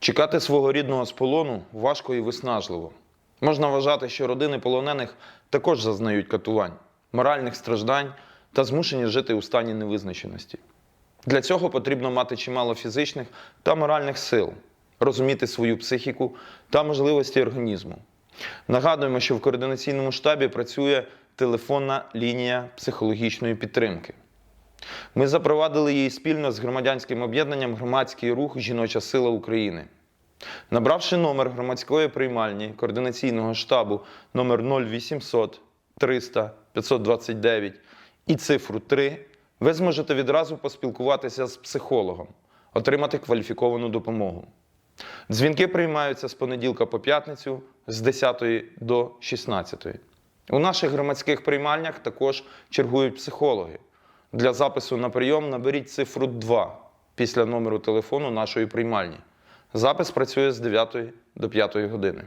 Чекати свого рідного з полону важко і виснажливо. Можна вважати, що родини полонених також зазнають катувань, моральних страждань та змушені жити у стані невизначеності. Для цього потрібно мати чимало фізичних та моральних сил, розуміти свою психіку та можливості організму. Нагадуємо, що в координаційному штабі працює телефонна лінія психологічної підтримки. Ми запровадили її спільно з громадянським об'єднанням Громадський рух Жіноча сила України. Набравши номер громадської приймальні координаційного штабу номер 0800 300 529 і цифру 3, ви зможете відразу поспілкуватися з психологом, отримати кваліфіковану допомогу. Дзвінки приймаються з понеділка по п'ятницю з 10 до 16. У наших громадських приймальнях також чергують психологи. Для запису на прийом наберіть цифру 2 після номеру телефону нашої приймальні. Запис працює з 9 до 5 години.